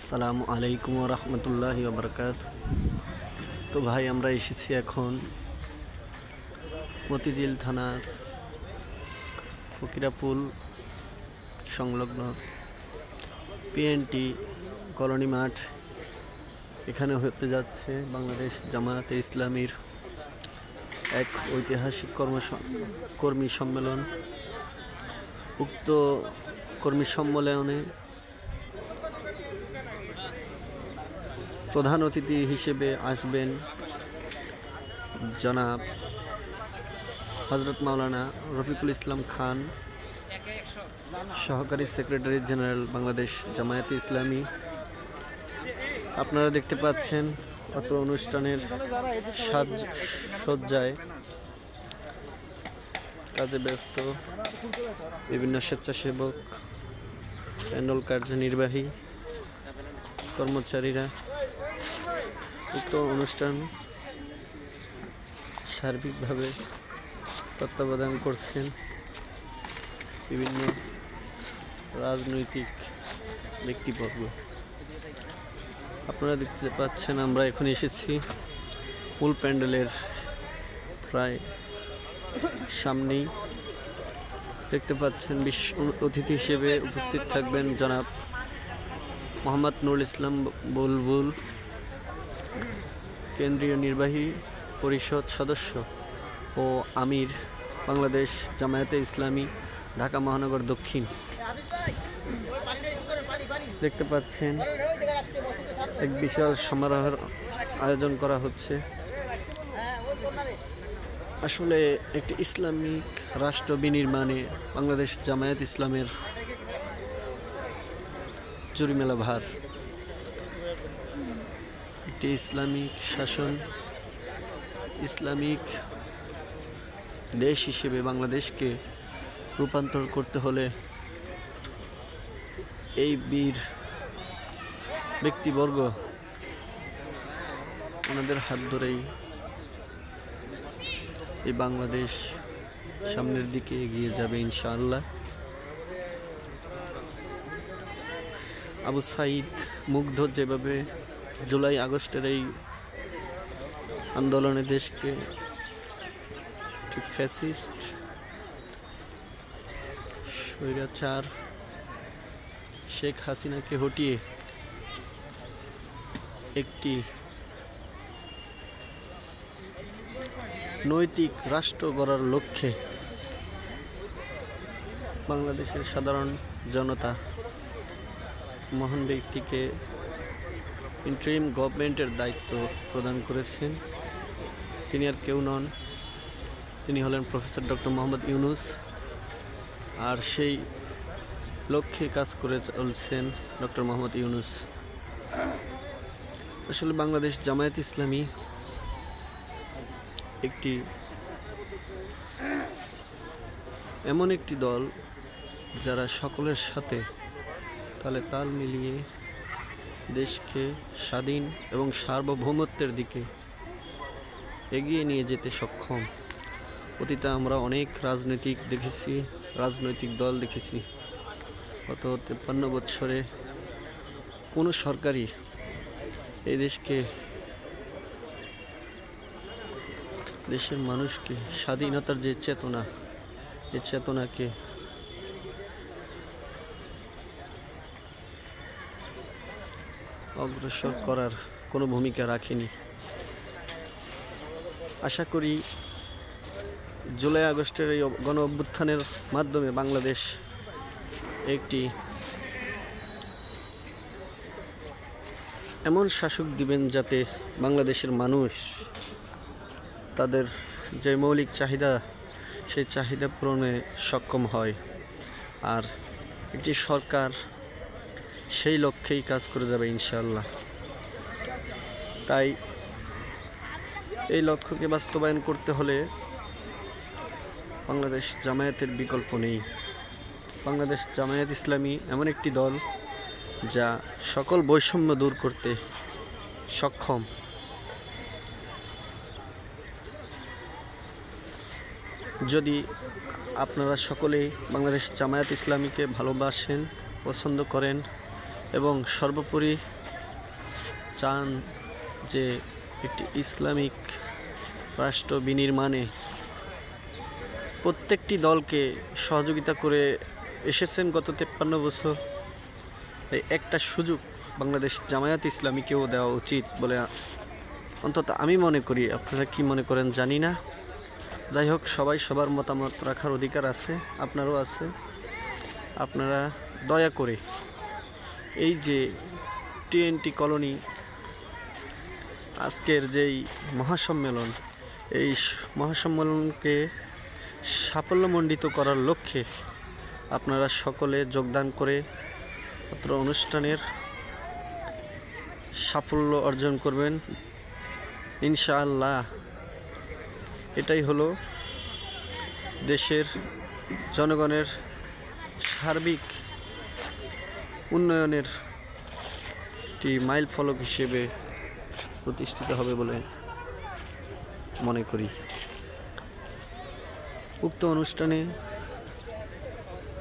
আসসালামু আলাইকুম রহমতুল্লাহ বরকাত তো ভাই, আমরা এসেছি এখন মতিঝিল থানার ফকিরাপুল সংলগ্ন পিএনটি কলোনি মাঠ। এখানে হতে যাচ্ছে বাংলাদেশ জামায়াতে ইসলামীর এক ঐতিহাসিক কর্ম কর্মী সম্মেলন। উক্ত কর্মী সম্মেলনে প্রধান অতিথি হিসেবে আসবেন জনাব হজরত মাওলানা রফিকুল ইসলাম খান, সহকারী সেক্রেটারি জেনারেল বাংলাদেশ জামায়াতে ইসলামী। আপনারা দেখতে পাচ্ছেন অত অনুষ্ঠানের সাজ সজ্জায় কাজে ব্যস্ত বিভিন্ন স্বেচ্ছাসেবক, প্যান্ডল কার্যনির্বাহী কর্মচারীরা। উক্ত অনুষ্ঠান সার্বিকভাবে তত্ত্বাবধান করছেন বিভিন্ন রাজনৈতিক ব্যক্তিবর্গ। আপনারা দেখতে পাচ্ছেন আমরা এখন এসেছি মূল প্যান্ডেলের প্রায় সামনেই। দেখতে পাচ্ছেন বিশেষ অতিথি হিসেবে উপস্থিত থাকবেন জনাব মোহাম্মদ নুরুল ইসলাম বুলবুল। কেন্দ্রীয় নির্বাহী পরিষদ সদস্য ও আমির বাংলাদেশ জামায়াতে ইসলামী, ঢাকা মহানগর দক্ষিণ। দেখতে পাচ্ছেন, এক বিশাল সমারোহের আয়োজন করা হচ্ছে। আসলে একটি ইসলামিক রাষ্ট্র বিনির্মাণে বাংলাদেশ জামায়াত ইসলামের জুরিমেলা ভার। একটি ইসলামিক শাসন, ইসলামিক দেশ হিসেবে বাংলাদেশকে রূপান্তর করতে হলে এই বীর ব্যক্তিবর্গ ওনাদের হাত ধরেই এই বাংলাদেশ সামনের দিকে এগিয়ে যাবে ইনশাআল্লাহ। আবু সাইদ মুগ্ধ যেভাবে জুলাই, আগস্টের এই আন্দোলনে দেশকে ঠিক ফ্যাসিস্ট স্বৈরাচার শেখ হাসিনাকে হটিয়ে একটি নৈতিক রাষ্ট্র গড়ার লক্ষ্যে বাংলাদেশের সাধারণ জনতা মহান ব্যক্তিকে ইন্টারিম গভর্নমেন্টের দায়িত্ব প্রদান করেছেন। তিনি আর কেউ নন। তিনি হলেন প্রফেসর ডক্টর মোহাম্মদ ইউনুস। আর সেই লক্ষ্যে কাজ করে চলছেন ডক্টর মোহাম্মদ ইউনুস। আসলে বাংলাদেশ জামায়াত ইসলামী একটি এমন একটি দল যারা সকলের সাথে তালে তাল মিলিয়ে দেশকে স্বাধীন এবং সার্বভৌমত্বের দিকে এগিয়ে নিয়ে যেতে সক্ষম। অতীতে আমরা অনেক রাজনৈতিক দেখেছি, রাজনৈতিক দল দেখেছি। গত তেপ্পান্ন বৎসরে কোনো সরকারই এই দেশকে, দেশের মানুষকে স্বাধীনতার যে চেতনা, এই চেতনাকে অগ্রসর করার কোনো ভূমিকা রাখেনি। আশা করি জুলাই আগস্টের এই গণ অভ্যুত্থানের মাধ্যমে বাংলাদেশ একটি এমন শাসক দিবেন যাতে বাংলাদেশের মানুষ তাদের যে মৌলিক চাহিদা, সেই চাহিদা পূরণে সক্ষম হয়। আর একটি সরকার সেই লক্ষ্যেই কাজ করে যাবে ইনশাল্লাহ তাই এই লক্ষ্যকে বাস্তবায়ন করতে হলে বাংলাদেশ জামায়াতের বিকল্প নেই। বাংলাদেশ জামায়াত ইসলামী এমন একটি দল যা সকল বৈষম্য দূর করতে সক্ষম। যদি আপনারা সকলেই বাংলাদেশ জামায়াত ইসলামীকে ভালোবাসেন, পছন্দ করেন এবং সর্বোপরি চান যে একটি ইসলামিক রাষ্ট্র বিনির্মাণে প্রত্যেকটি দলকে সহযোগিতা করে এসেছেন গত তেপ্পান্ন বছর। এই একটা সুযোগ বাংলাদেশ জামায়াত ইসলামীকেও দেওয়া উচিত বলে অন্তত আমি মনে করি। আপনারা কি মনে করেন জানি না। যাই হোক, সবাই সবার মতামত রাখার অধিকার আছে, আপনারও আছে। আপনারা দয়া করে এই যে টিএনটি কলোনি, আজকের যেই মহাসম্মেলন, এই মহাসম্মেলনকে সাফল্যমণ্ডিত করার লক্ষ্যে আপনারা সকলে যোগদান করে অত্র অনুষ্ঠানের সাফল্য অর্জন করবেন। ইনশাআল্লাহ। এটাই হলো দেশের জনগণের সার্বিক উন্নয়নের একটি মাইল ফলক হিসেবে প্রতিষ্ঠিত হবে বলে মনে করি। উক্ত অনুষ্ঠানে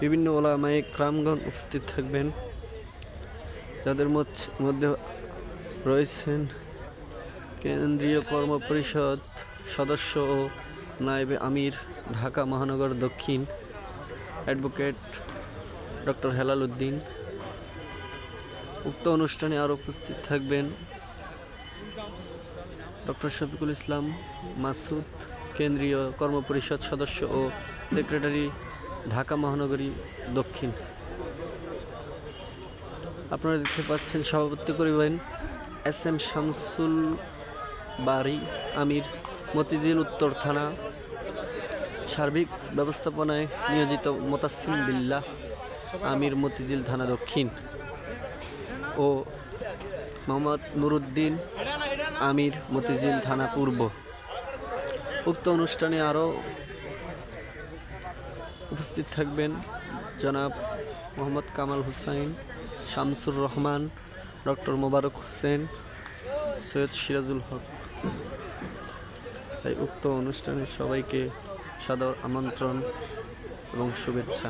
বিভিন্ন ওলামায়ে ক্রামগণ উপস্থিত থাকবেন, যাদের মধ্যে রয়েছেন কেন্দ্রীয় কর্ম পরিষদ সদস্য ও নায়েবে আমির, ঢাকা মহানগর দক্ষিণ অ্যাডভোকেট ডক্টর হেলাল উদ্দিন উক্ত অনুষ্ঠানে আরও উপস্থিত থাকবেন ডক্টর শফিকুল ইসলাম মাসুদ, কেন্দ্রীয় কর্মপরিষদ সদস্য ও সেক্রেটারি ঢাকা মহানগরী দক্ষিণ। আপনারা দেখতে পাচ্ছেন সভাপতি করিবেন এস এম শামসুল বাড়ি আমির মতিঝিল, উত্তর থানা, সার্বিক ব্যবস্থাপনায় নিয়োজিত মোতাসিম বিল্লাহ, আমির মতিঝিল থানা দক্ষিণ। ও মোহাম্মদ নুরুদ্দিন আমির মতিঝিল থানা পূর্ব। উক্ত অনুষ্ঠানে আরও উপস্থিত থাকবেন জনাব মোহাম্মদ কামাল হুসাইন, শামসুর রহমান, ডক্টর মোবারক হোসেন, সৈয়দ সিরাজুল হক। তাই উক্ত অনুষ্ঠানে সবাইকে সাদর আমন্ত্রণ এবং শুভেচ্ছা।